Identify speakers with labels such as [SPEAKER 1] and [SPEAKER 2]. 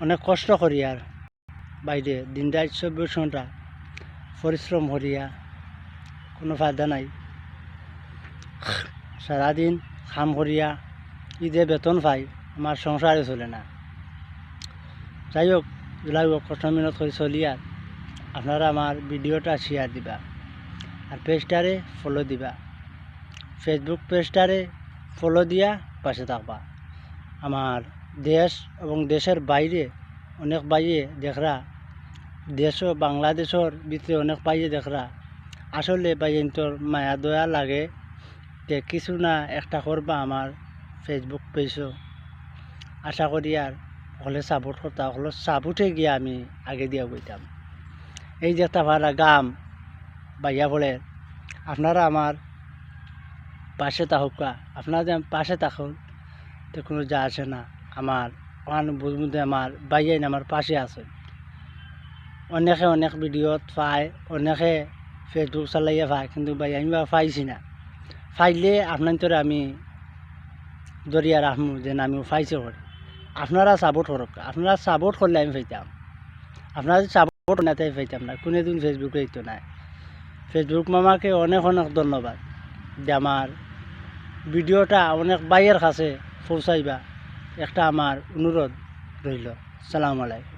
[SPEAKER 1] অনেক কষ্ট করি আর। বাইরে দিন রাত চব্বিশ ঘণ্টা পরিশ্রম করিয়া কোনো ফায়দা নাই। সারাদিন কাম করিয়া ঈদে বেতন পাই, আমার সংসারে চলে না। যাই হোক হোক, কষ্ট মিনত করে চলি আর, আপনারা আমার ভিডিওটা শেয়ার দিবা আর পেজটারে ফলো দিবা। ফেসবুক পেজটারে ফলো দিয়া পাশে থাকবা। আমার দেশ এবং দেশের বাইরে অনেক বাইরে দেখরা। দেশ ও বাংলাদেশের ভিতরে অনেক বাইরে দেখরা। আসলে বাইন্তর মায়া দয়া লাগে যে কিছু না একটা করবা আমার ফেসবুক পেজও আশা করি আর হলে সাপোর্ট করতা, হলে সাপোর্টে গিয়ে আমি আগে দিয়া বইতাম এই যে একটা ভাড়া গাম বাইয়া বলে, আপনারা আমার পাশে থাকুকা আপনারা পাশে থাকুন, তো কোনো যা আসে না। আমার মধ্যে আমার বাইয়াইন আমার পাশে আছে। অনেকে অনেক ভিডিওত পায়, অনেকে ফেসবুক চালাইয়া পায়, কিন্তু ভাই, আমি পাইছি না। পাইলে আপনার তোরে আমি দরিয়া রাখমু যে না আমি পাইছে করে আপনারা সাপোর্ট করক আপনারা সাপোর্ট করলে আমি পাইতাম। আপনারা সাপোর্ট না, তাই পাইতাম না। কোনো দিন ফেসবুকে তো নাই। ফেসবুক মামাকে অনেক অনেক ধন্যবাদ। যে আমার ভিডিওটা অনেক বাইয়ের কাছে পৌঁছাইবা। একটা আমার অনুরোধ রইল। সালাম আলাইকুম।